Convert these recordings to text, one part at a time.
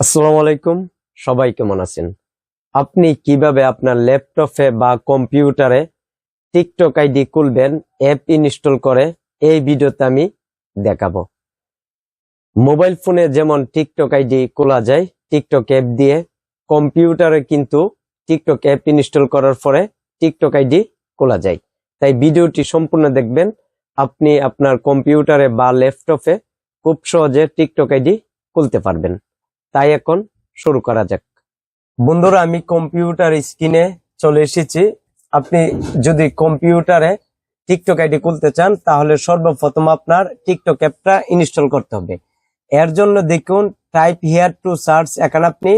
আসসালামু আলাইকুম। সবাই কেমন আছেন? আপনি কীভাবে আপনার ল্যাপটপে বা কম্পিউটারে টিকটক আইডি খুলবেন, অ্যাপ ইনস্টল করে, এই ভিডিওতে আমি দেখাবো। মোবাইল ফোনে যেমন টিকটক আইডি খোলা যায়, টিকটক অ্যাপ দিয়ে, কম্পিউটারে কিন্তু টিকটক অ্যাপ ইনস্টল করার পরে টিকটক আইডি খোলা যায়। তাই ভিডিওটি সম্পূর্ণ দেখবেন। আপনি আপনার কম্পিউটারে বা ল্যাপটপে খুব সহজে টিকটক আইডি খুলতে পারবেন। তাই এখন শুরু করা যাক। বন্ধুরা, আমি কম্পিউটার স্ক্রিনে চলে এসেছি। আপনি যদি কম্পিউটারে টিকটক আইডি খুলতে চান, তাহলে সর্বপ্রথম আপনার টিকটক অ্যাপটা ইনস্টল করতে হবে। এর জন্য দেখুন টাইপ হিয়ার টু সার্চ এখানে আপনি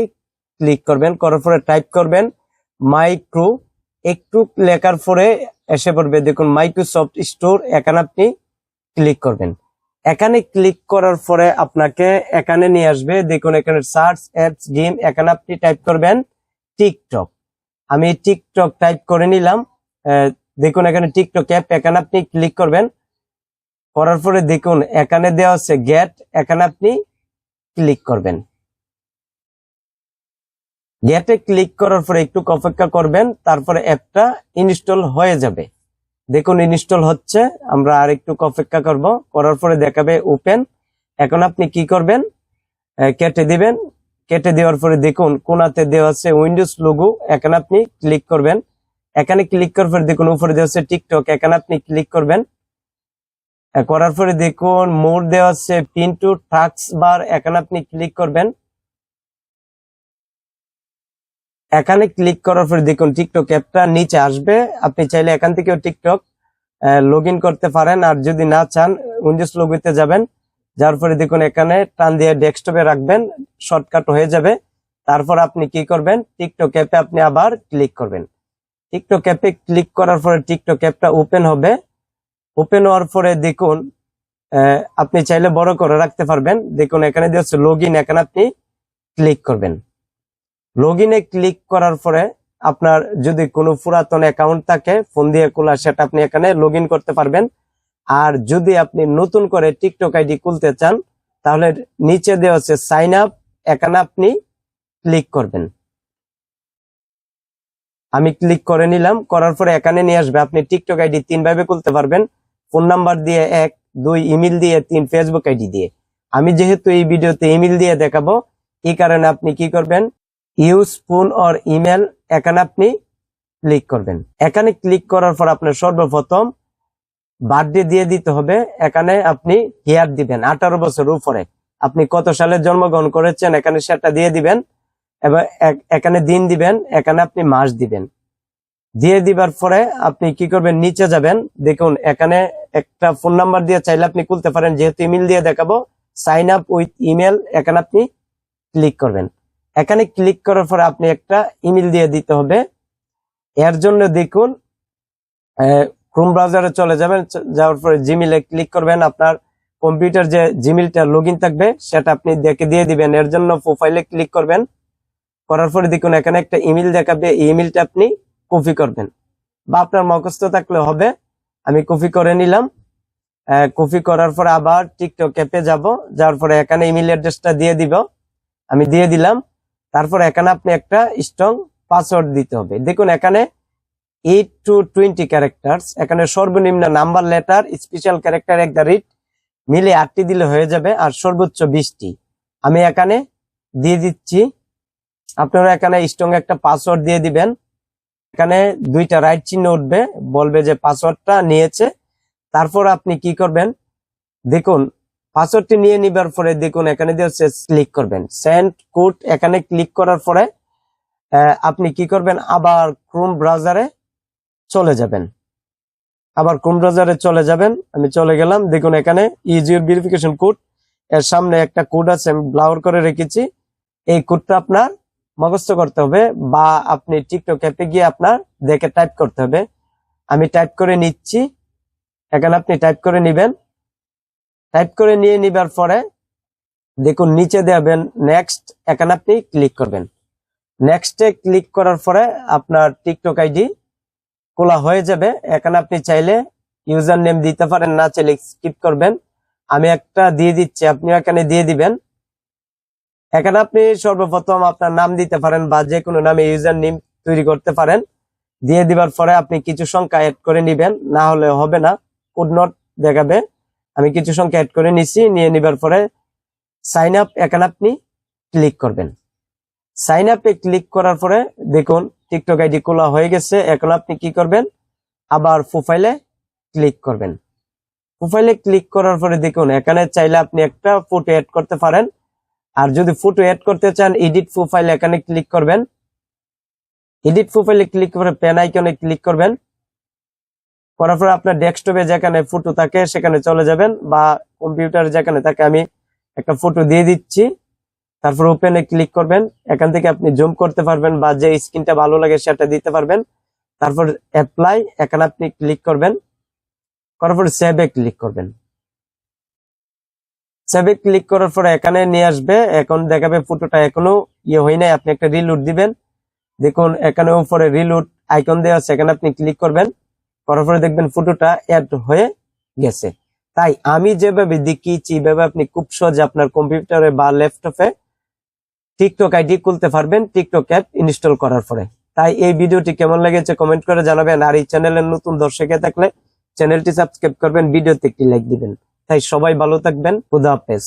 ক্লিক করবেন, করার পরে টাইপ করবেন মাইক্রো একটু লেখার পরে এসে পড়বে, দেখুন মাইক্রোসফট স্টোর এখানে আপনি ক্লিক করবেন। এখানে ক্লিক করার পরে আপনাকে এখানে নিয়ে আসবে, দেখুন এখানে সার্চ অ্যাপস গেম এখানে আপনি টাইপ করবেন টিকটক আমি টিকটক টাইপ করে নিলাম। দেখুন এখানে টিকটক অ্যাপ এখানে আপনি ক্লিক করবেন। করার পরে দেখুন, এখানে দেওয়া আছে গেট এখানে আপনি ক্লিক করবেন। গেটে ক্লিক করার পরে একটু অপেক্ষা করবেন, তারপরে অ্যাপটা ইনস্টল হয়ে যাবে। দেখুন ইনস্টল হচ্ছে। আমরা আর একটু অপেক্ষা করব। করার পরে দেখাবে ওপেন এখন আপনি কি করবেন? কেটে দিবেন। কেটে দেওয়ার পরে দেখুন, কোনাতে দেওয়া আছে উইন্ডোজ লোগো এখানে আপনি ক্লিক করবেন। এখানে ক্লিক করার পরে দেখুন, উপরে দেওয়া আছে টিকটক এখানে আপনি ক্লিক করবেন। করার পরে দেখুন মোর দেওয়া আছে পিন টু টাক্স বার এখানে আপনি ক্লিক করবেন। এখানে ক্লিক করার পরে দেখুন টিকটক অ্যাপটা নিচে আসবে। আপনি চাইলে এখান থেকেও টিকটক লগ করতে পারেন। আর যদি না চান উইন্ডোজ লগইতে যাবেন। যার পরে দেখুন এখানে টান দিয়ে ডেস্কটপে রাখবেন। শর্টকাট হয়ে যাবে। তারপর আপনি কি করবেন? টিকটক অ্যাপে আপনি আবার ক্লিক করবেন। টিকটক অ্যাপে ক্লিক করার পরে টিকটক অ্যাপটা ওপেন হবে। ওপেন হওয়ার পরে দেখুন আপনি চাইলে বড় করে রাখতে পারবেন। দেখুন এখানে দিয়েছে লগ ইন এখানে আপনি ক্লিক করবেন। লগ ইনে ক্লিক করার পরে আপনার যদি কোনো পুরাতন অ্যাকাউন্ট থাকে ফোন দিয়ে খোলা সেটা আপনি এখানে লগ করতে পারবেন। আর যদি আপনি নতুন করে টিকটক আইডি খুলতে চান, তাহলে নিচে দেওয়া আছে সাইন আপ এখানে আপনি ক্লিক করবেন। আমি ক্লিক করে নিলাম, করার পরে এখানে নিয়ে আসবে। আপনি টিকটক আইডি তিন ভাবে খুলতে পারবেন। ফোন নাম্বার দিয়ে এক, দুই ইমেল দিয়ে তিন ফেসবুক আইডি দিয়ে। আমি যেহেতু এই ভিডিওতে ইমেল দিয়ে দেখাবো, এই কারণে আপনি কি করবেন ইউজ ফোন অর ইমেল এখানে আপনি ক্লিক করবেন। এখানে ক্লিক করার পর আপনার সর্বপ্রথম বার্থডে দিয়ে দিতে হবে। এখানে আপনি হেয়ার দিবেন, আঠারো বছর উপরে। আপনি কত সালে জন্মগ্রহণ করেছেন, এখানে সেটা দিয়ে দিবেন। এবং এক- এখানে দিন দিবেন, এখানে আপনি মাস দিবেন। দিয়ে দিবার পরে আপনি কি করবেন, নিচে যাবেন। দেখুন, এখানে একটা ফোন নাম্বার দিয়ে চাইলে আপনি খুলতে পারেন। যেহেতু ইমেল দিয়ে দেখাবো সাইন আপ উইথ ইমেল এখানে আপনি ক্লিক করবেন। এখানে ক্লিক করার পরে আপনি একটা ইমেল দিয়ে দিতে হবে। এর জন্য দেখুন ক্রোম ব্রাউজারে চলে যাবেন যাওয়ার পরে জিমেলে ক্লিক করবেন। আপনার কম্পিউটার যে জিমেলটা লগ থাকবে, সেটা আপনি দেখে দিয়ে দিবেন। এর জন্য প্রোফাইলে ক্লিক করবেন। করার পরে দেখুন, এখানে একটা ইমেল দেখাবে। এই ইমেলটা আপনি কপি করবেন। বা আপনার মুখস্থ থাকলে হবে। আমি কপি করে নিলাম। কপি করার পরে আবার টিকটক অ্যাপে যাব। যাওয়ার পরে এখানে ইমেল অ্যাড্রেসটা দিয়ে দিব। আমি দিয়ে দিলাম। তারপর এখানে আপনি একটা স্ট্রং পাসওয়ার্ড দিতে হবে। দেখুন, এখানে এইট টু টোয়েন্টি ক্যারেক্টার্স এখানে সর্বনিম্ন নাম্বার লেটার স্পেশাল ক্যারেক্টার এক দ্য রিট মিলে আটটি দিলে হয়ে যাবে আর সর্বোচ্চ বিশটি। আমি এখানে দিয়ে দিচ্ছি। আপনারা এখানে স্ট্রং একটা পাসওয়ার্ড দিয়ে দিবেন। এখানে দুইটা রাইট চিহ্ন উঠবে, বলবে যে পাসওয়ার্ডটা নিয়েছে। তারপর আপনি কি করবেন? দেখুন পাসওয়ার্ডটি নিয়ে নিবার পরে দেখুন, এখানে দিয়ে ক্লিক করবেন। সেন্ড কোড এখানে ক্লিক করার পরে আপনি কি করবেন? আবার ক্রোম ব্রাউজারে চলে যাবেন। আবার ক্রোম ব্রাউজারে চলে যাবেন। আমি চলে গেলাম। দেখুন, এখানে ইউর ভেরিফিকেশন কোড এর সামনে একটা কোড আছে, আমি ব্লাউর করে রেখেছি। এই কোডটা আপনার মুখস্থ করতে হবে বা আপনি টিকটক অ্যাপে গিয়ে আপনার দেখে টাইপ করতে হবে। আমি টাইপ করে নিচ্ছি। এখানে আপনি টাইপ করে নিবেন। টাইপ করে নিয়ে নিবার পরে দেখুন, নিচে দেবেন নেক্সট এখানে আপনি ক্লিক করবেন। নেক্সটে ক্লিক করার পরে আপনার টিকটক আইডি খোলা হয়ে যাবে। এখানে আপনি চাইলে ইউজার নেম দিতে পারেন, না চাইলে স্কিপ করবেন। আমি একটা দিয়ে দিচ্ছি আপনি এখানে দিয়ে দিবেন। এখানে আপনি সর্বপ্রথম আপনার নাম দিতে পারেন বা যে কোনো নামে ইউজার নেম তৈরি করতে পারেন। দিয়ে দিবার পরে আপনি কিছু সংখ্যা অ্যাড করে নিবেন, না হলে হবে না। কোড নট দেখাবে। আমি কিছু সংখ্যা অ্যাড করে নিছি, নিয়ে নিবার পরে সাইন আপ এখানে আপনি ক্লিক করবেন। সাইন আপে ক্লিক করার পরে দেখুন টিকটক আইডি খোলা হয়ে গেছে এখন আপনি কি করবেন? আবার প্রোফাইলে ক্লিক করবেন। প্রোফাইলে ক্লিক করার পরে দেখুন, এখানে চাইলে আপনি একটা ফটো অ্যাড করতে পারেন। আর যদি ফটো অ্যাড করতে চান এডিট প্রোফাইল এখানে ক্লিক করবেন। এডিট প্রোফাইলে ক্লিক করে পেন আইকনে ক্লিক করবেন। করার পরে আপনার ডেস্কটপে যেখানে ফটো থাকে, সেখানে চলে যাবেন বা কম্পিউটার যেখানে থাকে, আমি একটা ফটো দিয়ে দিচ্ছি। তারপর ওপেনে ক্লিক করবেন। এখান থেকে আপনি জুম করতে পারবেন বা যে স্ক্রিনটা ভালো লাগে সেটা দিতে পারবেন। তারপর অ্যাপ্লাই এখানে আপনি ক্লিক করবেন। করার পর সেভে ক্লিক করবেন। সেভে ক্লিক করার পর এখানে নিয়ে আসবে। এখন দেখাবে ফটোটা এখনও ইয়ে হয় নাই আপনি একটা রিলুট দিবেন। দেখুন, এখানে উপরে রিলুট আইকন দেওয়া আছে, এখানে আপনি ক্লিক করবেন। করার পরে দেখবেন ফটোটা অ্যাড হয়ে গেছে। তাই আমি যেভাবে দেখিয়েছি এইভাবে আপনি খুব সহজে আপনার কম্পিউটারে বা ল্যাপটপে টিকটক আইডি খুলতে পারবেন টিকটক অ্যাপ ইনস্টল করার পরে। তাই এই ভিডিওটি কেমন লেগেছে কমেন্ট করে জানাবেন, আর এই চ্যানেলের নতুন দর্শকে থাকলে চ্যানেলটি সাবস্ক্রাইব করবেন, ভিডিওতে একটি লাইক দিবেন। তাই সবাই ভালো থাকবেন, খুদা হাফেজ।